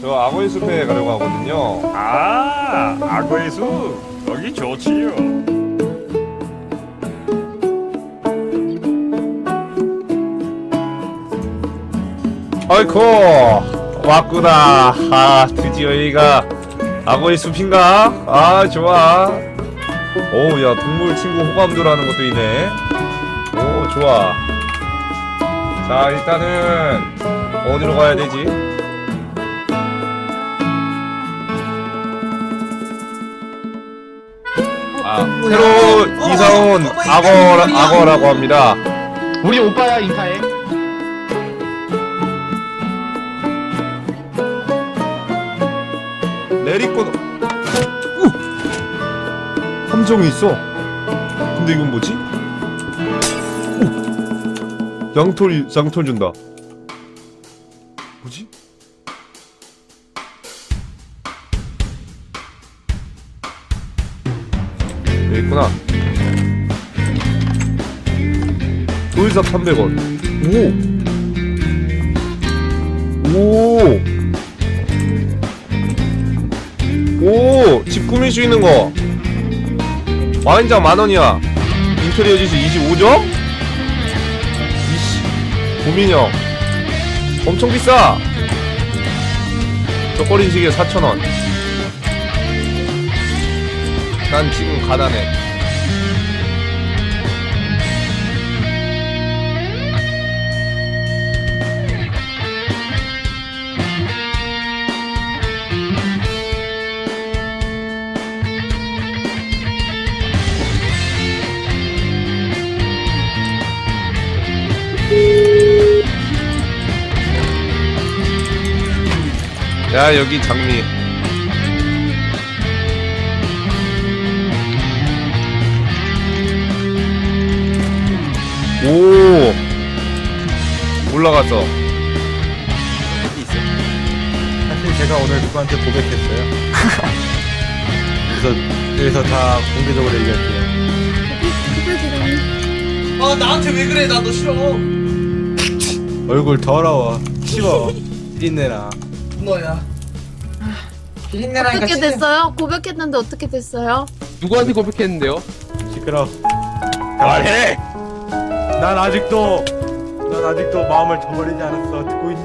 저 악어의 숲에 가려고 하거든요. 아, 악어의 숲. 거기 좋지요. 아이코 왔구나. 아 드디어 여기가 악어의 숲인가? 아 좋아. 오야 동물 친구 호감도라는 것도 있네. 오 좋아. 자 일단은 어디로 가야 되지? 아 새로 이사온 악어 악어라고 합니다. 우리 오빠야 인사해. 내리꽃 우! 함정이 있어 근데 이건 뭐지? 오! 양털이 양털 준다 뭐지? 여기 있구나 돌삽 300원 오! 오! 오! 집 꾸밀 수 있는 거 와인장 만원이야 인테리어 지수 25점? 고민형 엄청 비싸. 저거린 시계 4천원. 난 지금 가난해 야 여기 장미 오 올라갔어 사실 제가 오늘 누구한테 고백했어요. 그래서 그래서 다 공개적으로 얘기할게요. 아 나한테 왜 그래 나 너 싫어 얼굴 더러워. 치워. 삐내 라. 너야 비린내라니까 어떻게 됐어요? 고백했는데 어떻게 됐어요? 누구한테 고백했는데요? 시끄러. 말해. 난 아직도 난 아직도 마음을 저버리지 않았어. 듣고 있니?